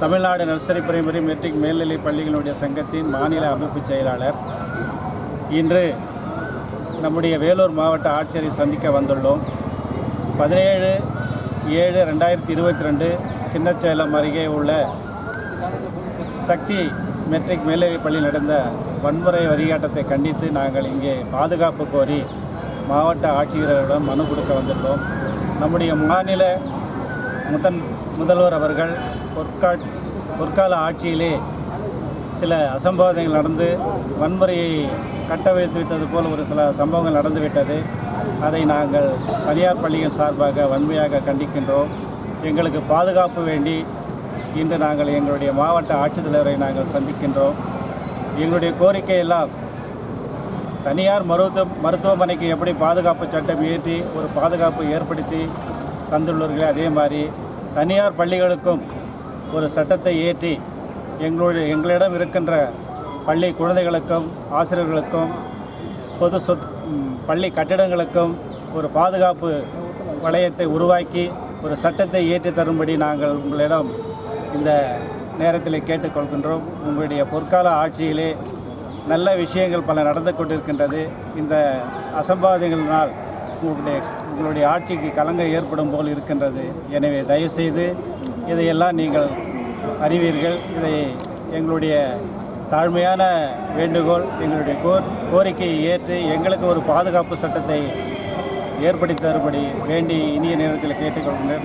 Tamil Nadu nursery primary matric மேல்நிலைப் பள்ளிகளுடைய சங்கத்தின் மாநில அமைப்பு செயலாளர். இன்று நம்முடைய வேலூர் மாவட்ட ஆட்சியரை சந்திக்க வந்துள்ளோம். பதினேழு ஏழு ரெண்டாயிரத்தி இருபத்தி ரெண்டு சின்னச்சேலம் அருகே உள்ள சக்தி மெட்ரிக் மேல்நிலைப் பள்ளியில் நடந்த வன்முறை வரிகாட்டத்தை கண்டித்து நாங்கள் இங்கே பாதுகாப்பு கோரி மாவட்ட ஆட்சியரிடம் மனு கொடுக்க வந்துள்ளோம். நம்முடைய மாநில முதன் முதல்வர் அவர்கள் பொற்கா பொற்கால ஆட்சியிலே சில அசம்பாவிதங்கள் நடந்து வன்முறையை கட்டவிழ்த்து விட்டது போல் ஒரு சில சம்பவங்கள் நடந்துவிட்டது. அதை நாங்கள் தனியார் பள்ளிகள் சார்பாக வன்மையாக கண்டிக்கின்றோம். எங்களுக்கு பாதுகாப்பு வேண்டி இன்று நாங்கள் எங்களுடைய மாவட்ட ஆட்சித்தலைவரை நாங்கள் சந்திக்கின்றோம். எங்களுடைய கோரிக்கையெல்லாம் தனியார் மருத்துவ மருத்துவமனைக்கு எப்படி பாதுகாப்பு சட்டம் இயற்றி ஒரு பாதுகாப்பு ஏற்படுத்தி தந்துள்ளவர்களே அதே மாதிரி தனியார் பள்ளிகளுக்கும் ஒரு சட்டத்தை இயற்றி எங்களுடைய எங்களிடம் இருக்கின்ற பள்ளி குழந்தைகளுக்கும் ஆசிரியர்களுக்கும் பொது சொத் பள்ளி கட்டிடங்களுக்கும் ஒரு பாதுகாப்பு வளையத்தை உருவாக்கி ஒரு சட்டத்தை இயற்றி தரும்படி நாங்கள் உங்களிடம் இந்த நேரத்தில் கேட்டுக்கொள்கின்றோம். உங்களுடைய பொற்கால ஆட்சியிலே நல்ல விஷயங்கள் பல நடந்து கொண்டிருக்கின்றது. இந்த அசம்பாவிதங்களினால் உங்களுடைய உங்களுடைய ஆட்சிக்கு கலங்கம் ஏற்படும் போல் இருக்கின்றது. எனவே தயவுசெய்து இதையெல்லாம் நீங்கள் அறிவீர்கள். இதை எங்களுடைய தாழ்மையான வேண்டுகோள் எங்களுடைய கோர் கோரிக்கையை ஏற்று எங்களுக்கு ஒரு பாதுகாப்பு சட்டத்தை ஏற்படுத்தி தரும்படி வேண்டி இனிய நேரத்தில் கேட்டுக்கொள்கின்றேன்